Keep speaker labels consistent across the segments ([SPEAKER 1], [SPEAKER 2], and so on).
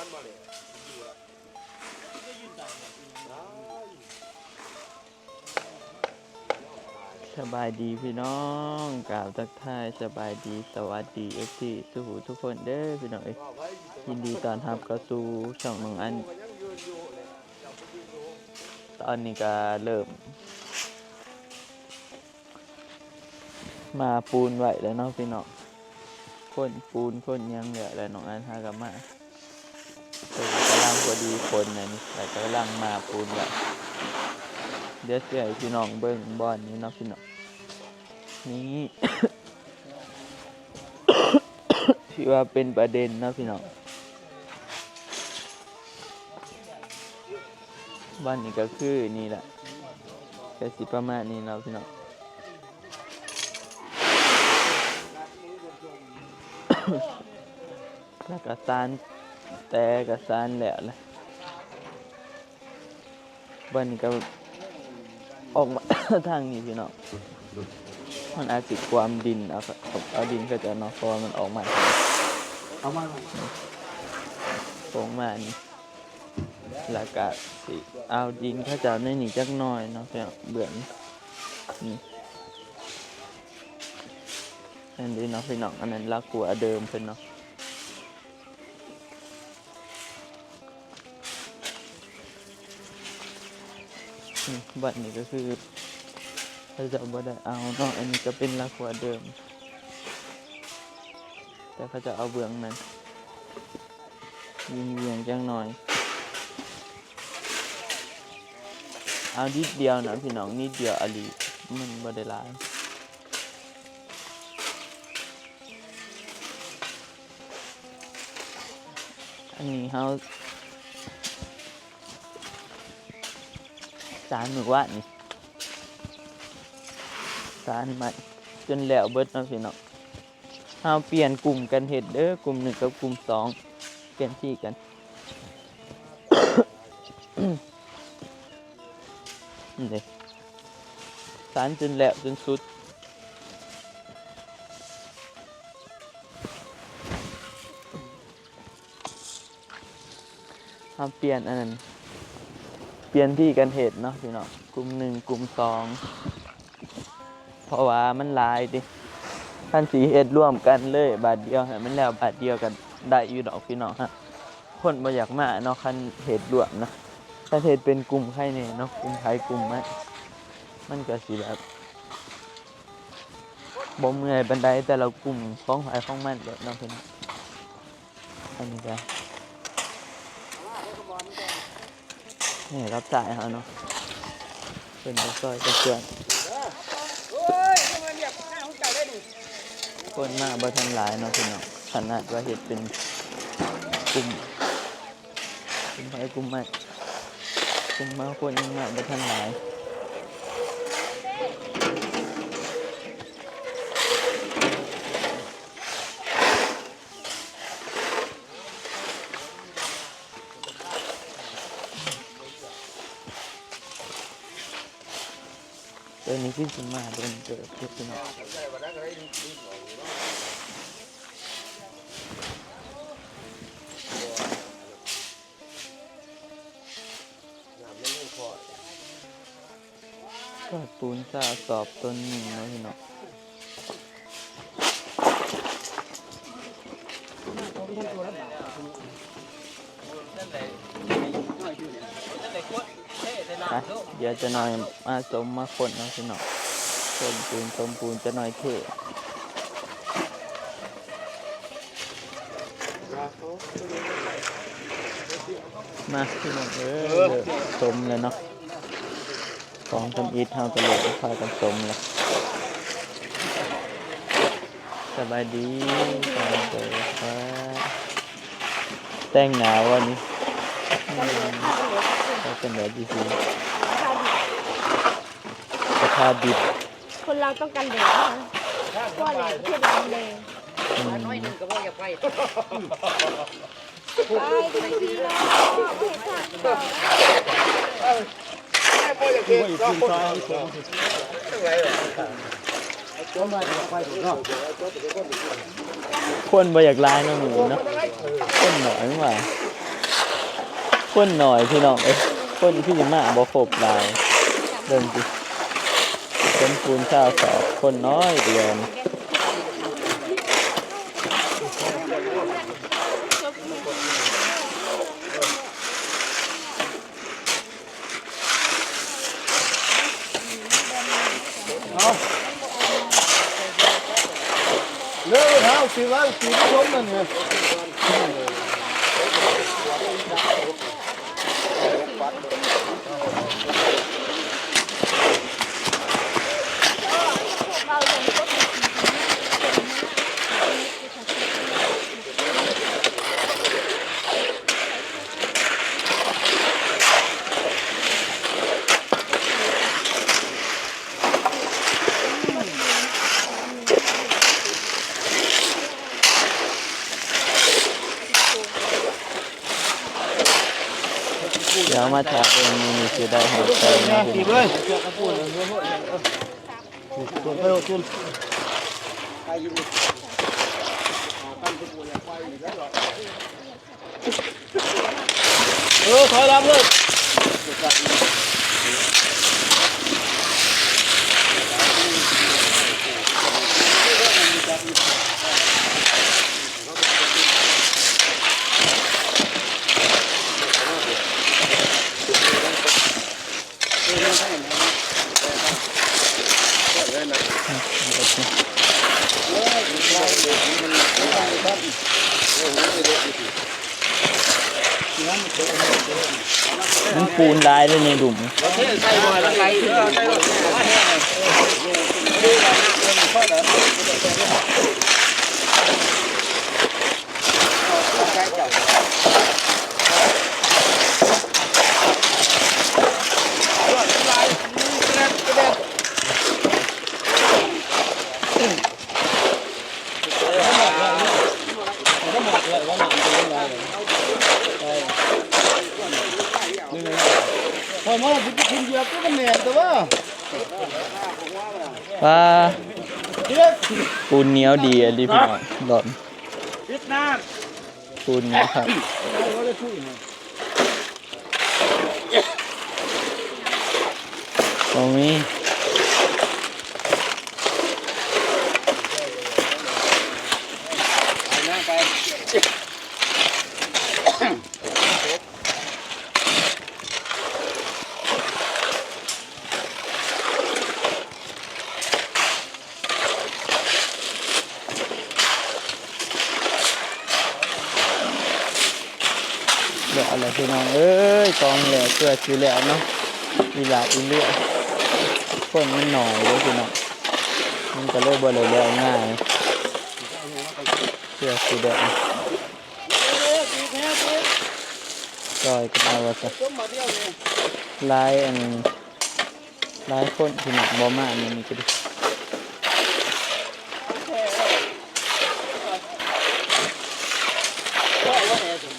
[SPEAKER 1] อนมาเลย
[SPEAKER 2] สบายดีพี่น้องกล่าวทักทายสบายดีสวัสดีเอฟซีสุหูทุกคนเด้อพี่น้องยินดีตอนรับเข้าสู่ช่องน้องอัน ตอนนี้ก็เริ่ม มาปูนไหวแล้วเนาะพี่น้องคนปูนคนยังเหลือแล้วน้องอันหากับมา พิ่นกำลังพอดีคนนะนี่แต่กำลังมาปูนไหวเดี๋ยวเสียพี่น้องเบิ้งบอลนี้เนาะพี่น้องนี่ที่ว่าเป็นประเด็นนะพี่น้องบ้านนี้ก็คือนี่แหละก็สิประมาณนี้เนาะพี่น้องแล้วก็ซาน แต่ก็ซานแล้วแหละบ้านนี้ก็ออกมาทางนี้พี่น้องมันอาจสิความดินเอาเอาดินก็จะนาะเพราะว่ามันออกมา
[SPEAKER 1] เอามา
[SPEAKER 2] โค้งมานี่แล้วก็สิเอาดินเขาจะเอาในนี่จักหน่อยเนาะเพื่อเบื่อนนี่อันนี้เนาะพี่น้องอันนั้นลักกัวเดิมเพิ่นเนาะ บัดนี้ก็คือเขาจะบ่ได้เอาเนาะอันนี้ก็เป็นลักกัวเดิม แต่เขาจะเอาเบื้องนั้นยิงเวียงจังหน่อย เอานิดเดียวนะพี่น้องนิดเดียวอลีมันบ่ได้หลายอันนี้เฮา สารหมึกว่านี่สารใหม่จนแล้วเบิดเนาะพี่น้องเฮาเปลี่ยนกลุ่มกันเฮ็ดเด้อกลุ่มหนึ่งกับกลุ่มสองเปลี่ยนที่กันนี่สารจนแหลวจนสุดทำเปลี่ยนอันนั้น เปลี่ยนที่กันเหตุเนาะพี่เนาะกลุ่มหนึ่งกลุ่มสองเพราะว่ามันลายดิท่านสีเฮ็ดร่วมกันเลยบาทเดียวให้มันแล้วบาทเดียวกันได้อยู่ดอกพี่น้องฮะคนบ่อยากมาเนาะคันเหตุด่วนนะถ้าเหตุเป็นกลุ่มใครเนี่ยเนาะกลุ่มใครกลุ่มมันมันก็สิแบบบ่มื่อยบันไดแต่ละกลุ่มของใครของมันเด้อเนาะพิ่นอันนี้ก็ นี่รับสายเขาเนาะเป็นบ่ซอยก็เชื่อน
[SPEAKER 1] โอ้ยทำไมเนี่ยหน้าของเจ้าได้ดิ
[SPEAKER 2] คนมาบ่ทันหลายเนาะพี่น้องขนาดว่าเฮ็ดเป็นกลุ่มกลุ่มใครกลุ่มมันกลุ่มมาคนยังมาบ่ทันหลาย ตัวนี้ขึ้นขึ้นมาโดนเกิดขึ้นพี่น้อ
[SPEAKER 1] นน้อยเนา
[SPEAKER 2] ก็ปูนซาสอบต้นหนึ่งนะพี่น้อง เดี๋ยวจะหน่อยมาสมมาคนเนาะพี่น้องต้นปูนต้มปูนจะหน่อยเทมาพี่น้องเออสมเลยเนาะของทำอิฐเฮาก็เลยพากันสมเลยสบายดีสบายดีครับแต่งหนาววันนี้อืมเขาเป็นแบบดีสิราคาดิบ
[SPEAKER 3] คนเราต้องการเหลวนะก็เหลวที่เราเหลว
[SPEAKER 2] อืม
[SPEAKER 4] น้อยหนึ่งก็บ่อยากไป
[SPEAKER 3] ไปดีดีนะเพจทางต่อ
[SPEAKER 1] แม่พ่ออยากเห็นเราคนอะไรเหรอ
[SPEAKER 2] คนบ่อยากลายเนาะหนูเนาะคนหน่อยมั้งว่าคนหน่อยพี่น้องเอ้คนที่มาบ่ครบหลายเริ่มสิ เป็นปูนชาวสอบคนน้อยเดียว
[SPEAKER 1] เนื้อเท้าสีว่าสีที่ล้มนั่นไง
[SPEAKER 2] เดี๋ยวมาถามเจะได้หายใจนะพี่
[SPEAKER 1] เลยเชือกกระปุกเลยจุนเออถอยรับเลย
[SPEAKER 2] มัน ปูนลายเลยในดุ่ม
[SPEAKER 1] ใส่หน่อยละไก่ เออใส่หน่อยพอมาถึงกินเหยียบก็มันแหนแต่ว่า
[SPEAKER 2] ว่า
[SPEAKER 1] เฮ็ด
[SPEAKER 2] ปูนเหนียวดีอะดิพี่น้องหลอม
[SPEAKER 1] พิษน้
[SPEAKER 2] ปูนเหนียวครับำ
[SPEAKER 1] เขาได้พูดนะ
[SPEAKER 2] ตรงนี้ เดี๋ยวอะไรพี่น้องเอ้ยกองแหล่เสื้อชีแหล่เนาะอีหลาอีเลือคนมันหน่อยเลยพี่น้องมันก็เลยบ่เลยแล้วง่ายเสื้อสีแดงจอยกันเอาวะ
[SPEAKER 1] ต้มมาเดียวนี่
[SPEAKER 2] ลายอันลายคนพี่น้องบ่มาอันนี้ก็ดิ
[SPEAKER 1] ก็ว่าแหนถึง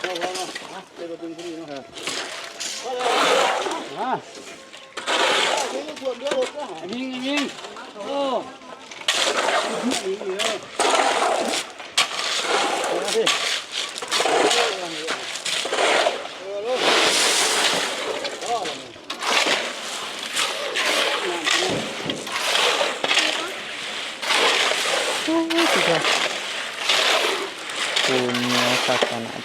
[SPEAKER 1] เอาเอาเอาเดี๋ยวดึงพอดีเนาะฮะอะ ยิงขวดเดียวก็หายยิงยิงโอ้ยิงเลยเอาสิเออลูกก็แล้ว
[SPEAKER 2] โอ้ยสุดยอดปูนเนื้อสักขนาด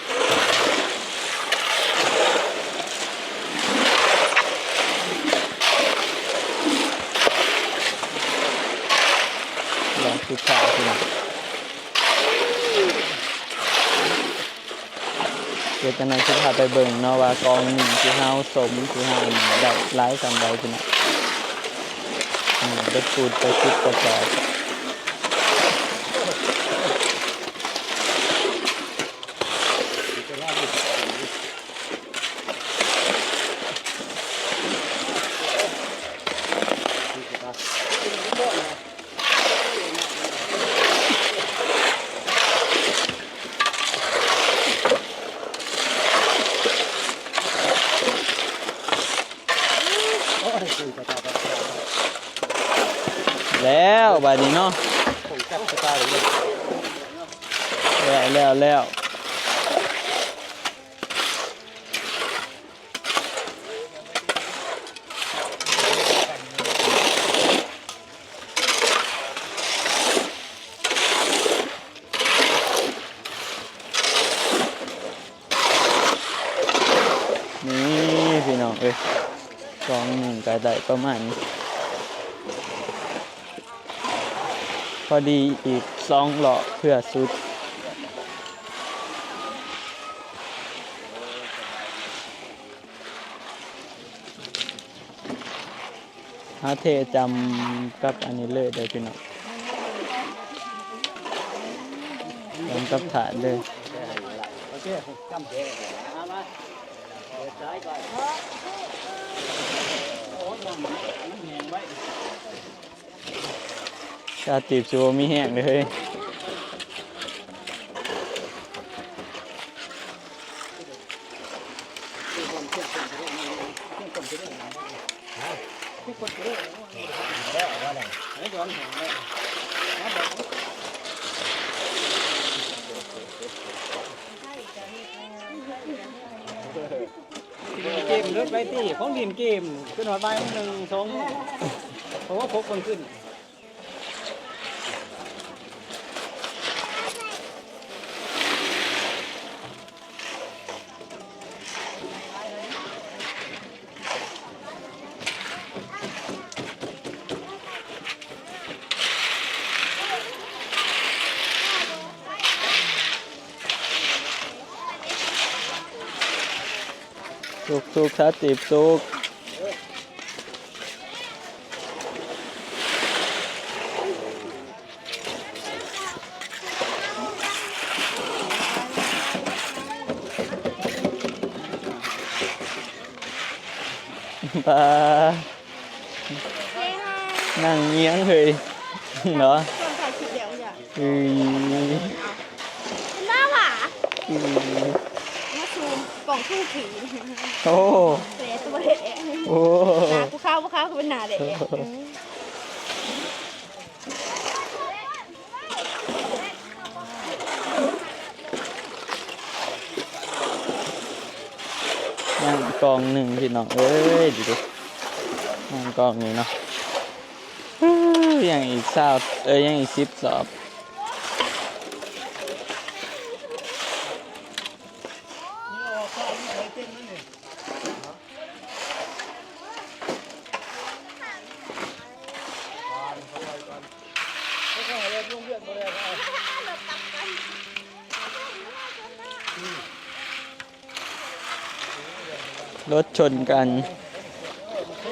[SPEAKER 2] ลองสุดท้ายพี่น้องเดี๋ยวจะนำสุดท้าไปเบิ่งเนาะว่ากองหนึ่งที่เฮาสมที่เฮาได้หลายสำใดพี่น้องได้ปูดไปคิดกระจาย แล้วบาดนี้เนาะแล้วแล้วแล้ว เลยกองหนึ่งก็ ได้ประมาณ พอดีอีกสองหลอเพื่อสุดหาเทจำกับอันนี้เลยเดี๋ยวพี่น้องจำกับถาดเลย
[SPEAKER 1] โอเคจำ แย่เอามาเปิดซ้ายก่อนโอ้ยมันมันแหงไว้
[SPEAKER 2] ชาติบชัวมีแห้งเลย
[SPEAKER 1] ไอ้ย้อนแหงไว้ เกมเลิกไปตี จิมขึ้นหัวใบหนึ่งสองเพราะว่าพกคนขึ้น
[SPEAKER 2] สุกสุกชาติบสุก นั่งเงี้ยงเลยเนาะ
[SPEAKER 3] ส่วนถ่ายคลิปเดี๋ยวอย่า
[SPEAKER 2] อือ
[SPEAKER 3] เป็นบ้าหวะ
[SPEAKER 2] อือ
[SPEAKER 3] มาซูมกล่องทู่ผี
[SPEAKER 2] โอ้
[SPEAKER 3] เสียตัวเด็ก
[SPEAKER 2] โอ้
[SPEAKER 3] หนากูเข้ากูเข้ากูเป็นหนาเด็ก
[SPEAKER 2] กองหนึ่งพี่น้องเอ้ยดูดิย่งกองนี้เนาะยังอีกสาวเอ้ยยังอีกสิบสอบ รถชนกัน
[SPEAKER 1] ส่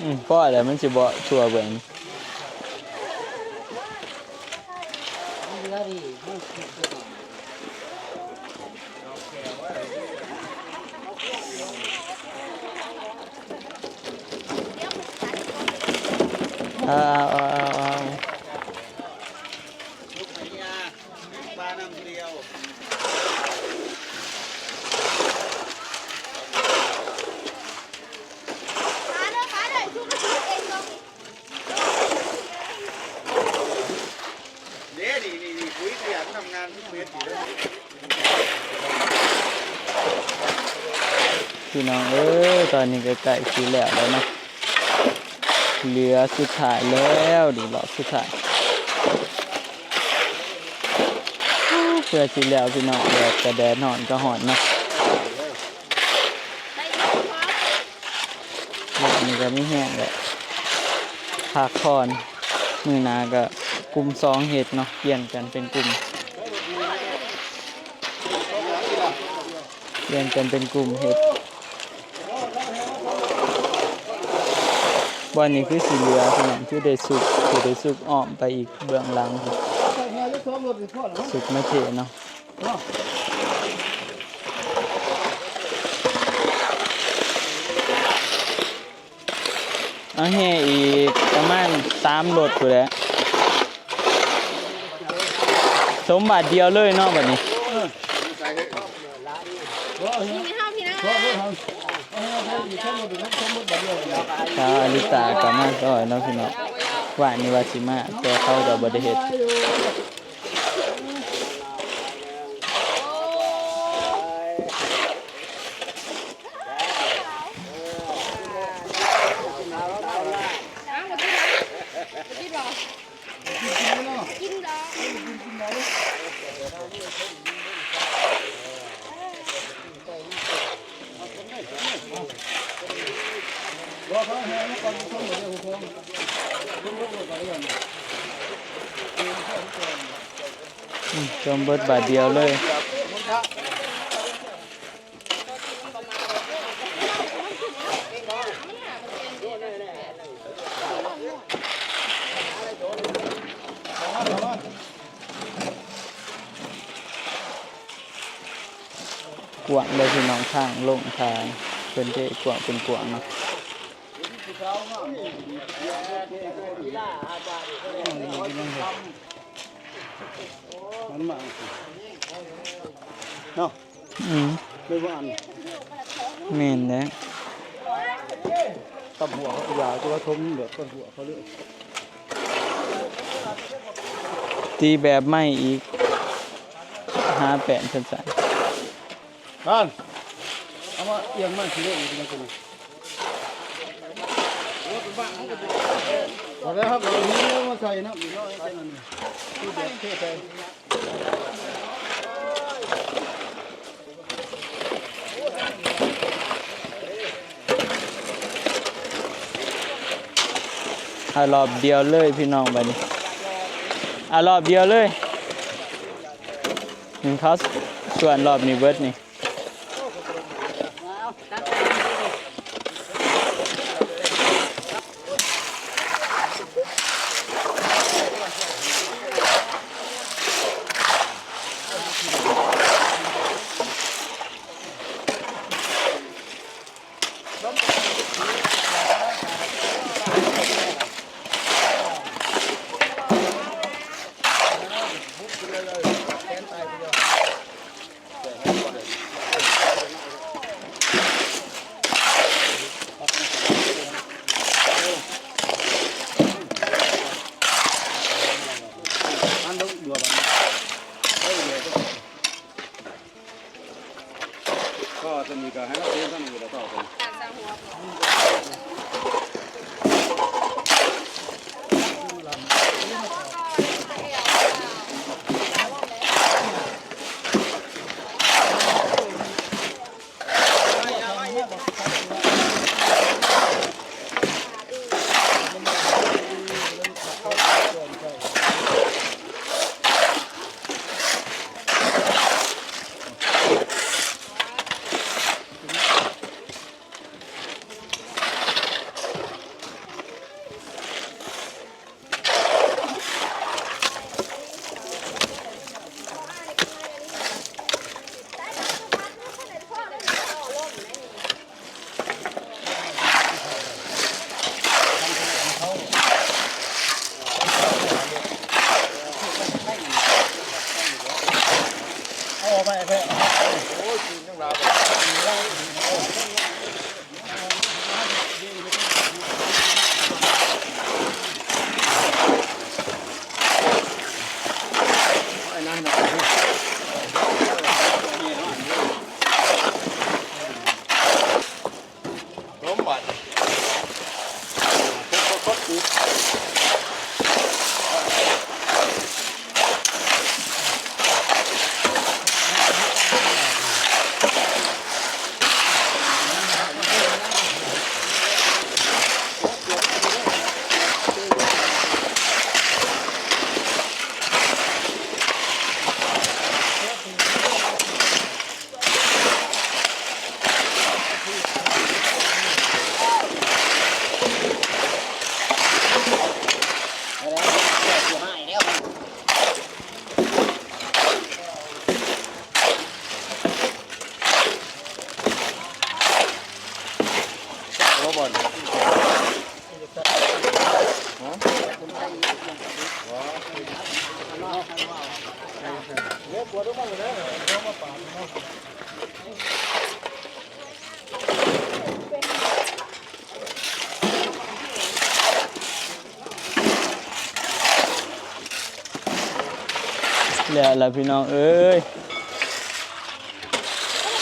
[SPEAKER 2] อืมพราะอะไรมันสิบ่ชัวเบิ่ง
[SPEAKER 1] มันเยอะดีมัน
[SPEAKER 2] อาเอาเอาเอา
[SPEAKER 1] ปลาน้ำเดียว
[SPEAKER 3] ขาเด้อขาเด้อชูกระชูเองลง
[SPEAKER 1] เดี๋ยวนี่นี่นี่คุยเสียงทำงานที่เฟสอยู่แล้ว
[SPEAKER 2] พี่น้องเอ้ยตอนนี้ก็ใกล้สิแล้วแล้วนะเหลือสุดท้ายแล้วดูรอบสุดท้ายเพื่อสิแล้วพี่น้องแดดก็แดดนอนก็หอนนะ
[SPEAKER 3] ได้ยินครับ
[SPEAKER 2] รอบนี้ก็ไม่แห้งเลยพักผ่อนมือหนาก็กลุ่มสองเห็ดเนาะเปลี่ยนกันเป็นกลุ่ม เปลี่ยนกันเป็นกลุ่มเห็ดวันนี้คือสีเหลือพี่น้องคือได้สุกคือได้สุกอ้อมไปอีกเบื้องหลังสุกไม่เทเนาะเอาแห่อีกประมาณสามรถอยู่แล้วสมบัติเดียวเลยเนาะบัดนี้
[SPEAKER 3] ม่เท่าพี่นะ
[SPEAKER 2] ชาวอลิตาก็มาซอยเนาะพี่น้องว่านี่ว่าสิมาแต่เขาก็บ่ได้เฮ็ด
[SPEAKER 3] น้ำมากินมากินหรอกินหรอ
[SPEAKER 1] ต้องเหมือนหัวพงลุงลุงเลยก่อนเลย
[SPEAKER 2] อืมจม เบิดบาทเดียวเลยกวางเลยพี่น้องทางลงทางเป็นเทกวางเป็นกวางเนาะ
[SPEAKER 1] มันมาเนาะ
[SPEAKER 2] อืม
[SPEAKER 1] ไม่ว่าอัน
[SPEAKER 2] แม่นแล้ว
[SPEAKER 1] ตับหัวเขายาวตัวทมเหลือต้นหัวเขาเลย
[SPEAKER 2] ตีแบบไม่อีกหาแปะสัน
[SPEAKER 1] บ้านเอามาเอียงมันทีเดียวอีกนะคุณพอแล้วครับเอานี้มาใส่นะมีน้อยแค่นั้น เอา
[SPEAKER 2] รอบเดียวเลยพี่น้องไปนี่เอารอบเดียวเลยหนึ่งเขาส่วนรอบนี้เบิ
[SPEAKER 1] ร์ดนี่ อั แล้ว
[SPEAKER 2] ล่ะพี่น้องเอ้ย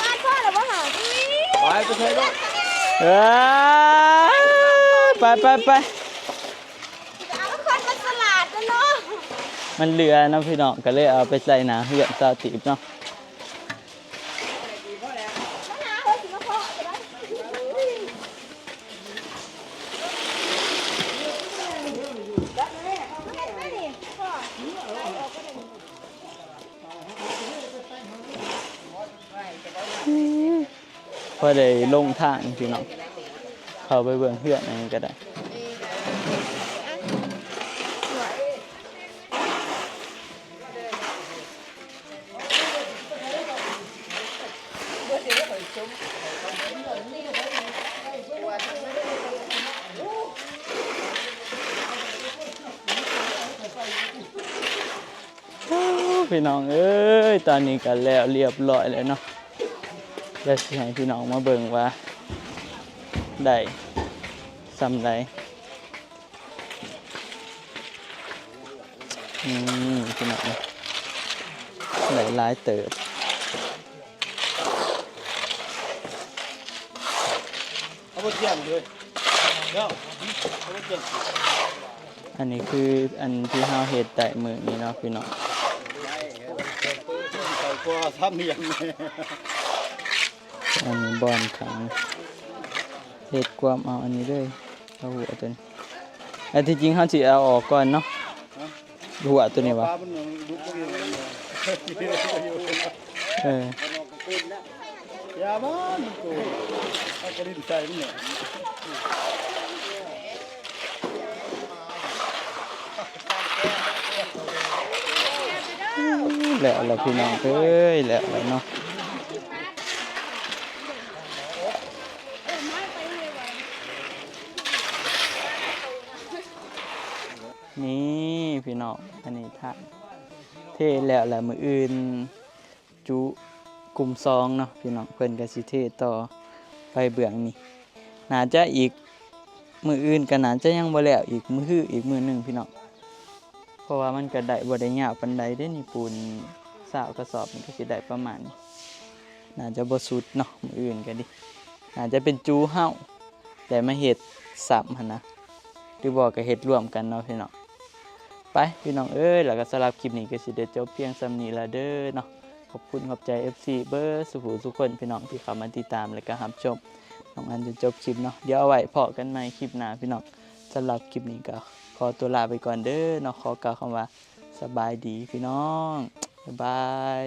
[SPEAKER 3] บ้านพ่อหรือว่าหา
[SPEAKER 1] ไปไปใช้ด้วย
[SPEAKER 2] เอ้ยไปไปไป
[SPEAKER 3] เอาคนมาตลาดนะเนาะ
[SPEAKER 2] มันเหลือเนาะพี่น้องก็เลยเอาไปใส่หนาเหือนซาติบเนาะ
[SPEAKER 3] ได้
[SPEAKER 2] ลงทางพี่น้องเข้าไปเบิ่งเพื่อนอันนี้ก็ได้พี่น้องเอ้ยตอนนี้ก็แล้วเรียบร้อยแล้วเนาะ เดี๋ยวสิให้พี่น้องมาเบิ่งว่า ได้สำไรอืมพี่น้องได้หลายเติบ
[SPEAKER 1] เอาไปเกี่ยงเลยเดี๋ยวเอาไปเกี่ยง
[SPEAKER 2] อันนี้คืออันที่ห้าเฮ็ดได้มือนี้เนาะพี่น้อง
[SPEAKER 1] กว่าทำเนียงเลย
[SPEAKER 2] อันนี้บอนขังเฮ็ดความเอาอันนี้เลยเอาหัวตัวนี้อันที่จริงเขาสิเอาออกก่อนเนาะหัวตัวนี้วะ
[SPEAKER 1] ปลามันยังลุกไม่อยู่เอ
[SPEAKER 2] อ
[SPEAKER 1] อย่ามันกูเอากระดิ่งใส่มันเนี่ย
[SPEAKER 2] แล้วเราพี่น้องเอ้ยแล้วเนาะนี่ พี่น้องอันนี้ท่านเทแล้วแหละมืออื่น จุกลุ่มซองเนาะพี่น้องเพิ่นก็สิเทต่อไปเบื้องนี้น่าจะอีกมืออื่นก็น่าจะยังบ่แล้วอีกมือคืออีกมือหนึ่งพี่น้องเพราะว่ามันก็ได้บ่ได้ยากปานใดเด้นี่ปูนสาวกระสอบมันก็สิได้ประมาณนี้น่าจะบ่สุดเนาะมืออื่นก็ดิน่าจะเป็นจูเฮาแต่มาเฮ็ดสับหั่นนะหรือบ่ก็เฮ็ดร่วมกันเนาะพี่น้อง ไปพี่น้องเอ้ยแล้วก็สำหรับคลิปนี้ก็สิเด้จบเพียงสำนีละเด้อเนาะขอบคุณขอบใจ FC เบอร์สุขูทุกคนพี่น้องที่เข้ามาติดตามและก็รับชมน้องอันจนจบคลิปเนาะเดี๋ยวเอาไว้พอกันใหม่คลิปหน้าพี่น้องสำหรับคลิปนี้ก็ขอตัวลาไปก่อนเด้อเนาะขอกล่าวคำว่าสบายดีพี่น้องบ๊ายบาย